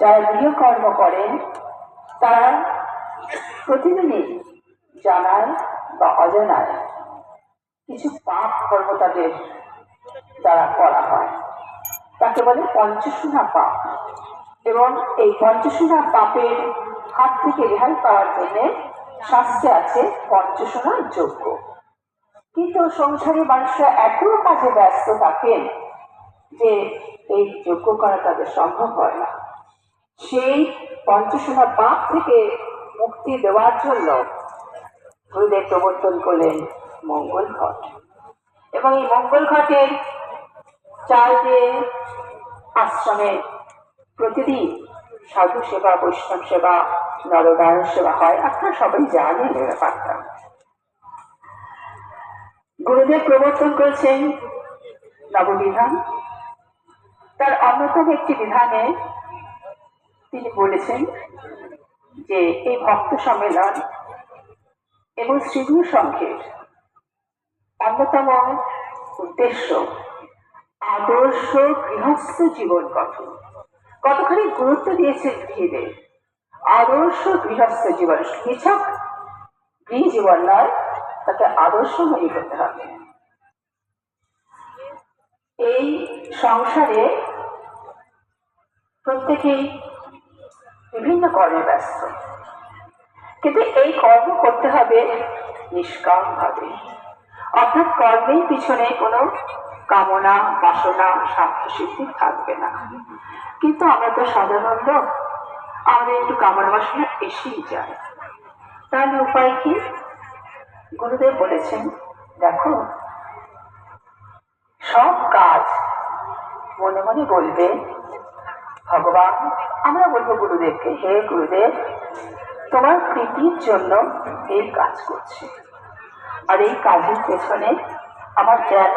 যারা গৃহকর্ম করেন, তারা প্রতিদিনই জানায় বা অজানায় কিছু পাপ কর্ম তাদের দ্বারা করা হয়। তাকে বলে পঞ্চসুনা পাপ। এবং এই পঞ্চসুনা পাপের হাত থেকে রেহাই পাওয়ার জন্য শাস্ত্রে আছে পঞ্চসুনা যোগ্য কিন্তু সংসারে মানুষরা এত কাজে ব্যস্ত থাকেন যে এই যোগ্য করা তাদের সম্ভব হয় না। সেই পঞ্চসোনা পাপ থেকে মুক্তি দেওয়ার জন্য গুরুদেব প্রবর্তন করলেন মঙ্গল ঘট। এবং এই মঙ্গল ঘটের দিয়ে আশ্রমে প্রতিদিন সাধু সেবা, বৈষ্ণব সেবা, নরনারায়ণ সেবা হয়। আপনারা সবাই জানেন এ ব্যাপারটা। গুরুদেব প্রবর্তন করেছেন নববিধান। তার অন্যতম একটি বিধানে তিনি বলেছেন যে এই ভক্ত সম্মেলন এবং শ্রীগুরু সংঘের অন্যতম উদ্দেশ্য আদর্শ গৃহস্থ জীবন গঠন। কতখানি গুরুত্ব দিয়েছে গৃহীদের আদর্শ গৃহস্থ জীবন। নিছক গৃহ জীবন নয়, তাকে আদর্শ মনে করতে হবে। এই সংসারে প্রত্যেকেই বিভিন্ন কর্মে ব্যস্ত। কিন্তু এই কর্ম করতে হবে নিষ্কাম ভাবে অর্থাৎ কর্মের পিছনে কোনো কামনা, বাসনা স্বার্থ সিদ্ধি থাকবে না। কিন্তু আমরা তো সাধারণ লোক, আমাদের একটু কামনা, বাসনা এসেই যায়। তাহলে উপায় কি? গুরুদেব বলেছেন, দেখো, সব কাজ মনে মনে বলবে, ভগবান আমরা বলব গুরুদেবকে, হে গুরুদেব, তোমার প্রীতির জন্য এই কাজ করছি। আর এই কাজের পেছনে আমার যেন